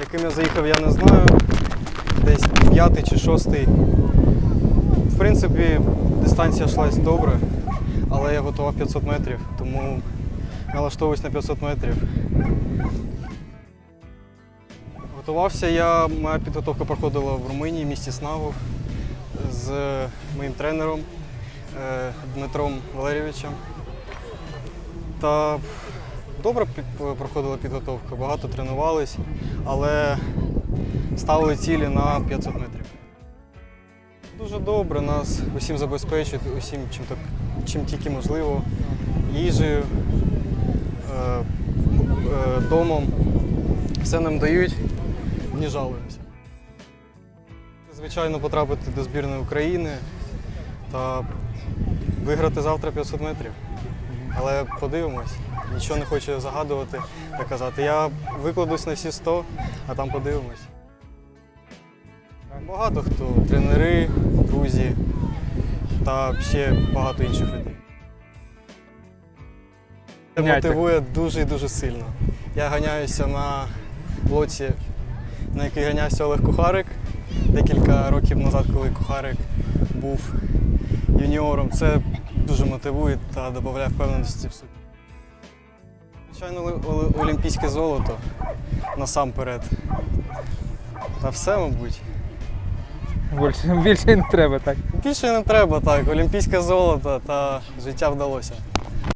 Яким я заїхав, я не знаю. Десь п'ятий чи шостий. В принципі, дистанція йшлась добре, але я готував 500 метрів, тому налаштовуюсь на 500 метрів. Готувався я, моя підготовка проходила в Румунії, в місті Снагов з моїм тренером е, Дмитром Валерійовичем. Та добре під- проходила підготовка, багато тренувались, але ставили цілі на 500 метрів. Дуже добре, нас усім забезпечують, усім чим, так, чим тільки можливо, їжею, е, е, домом. Все нам дають, не жалуємося. Звичайно, потрапити до збірної України та виграти завтра 500 метрів. Але подивимось. Нічого не хочу загадувати та казати. Я викладусь на всі 100, а там подивимось. Багато хто, тренери, друзі та ще багато інших людей. Це мотивує дуже і дуже сильно. Я ганяюся на блоці, на який ганявся Олег Кухарик декілька років назад, коли Кухарик був юніором. Це дуже мотивує та додає впевненості в собі. Звичайно, олімпійське золото насамперед. Та все, мабуть. Більше, більше не треба, так. Більше не треба так. Олімпійське золото та життя вдалося.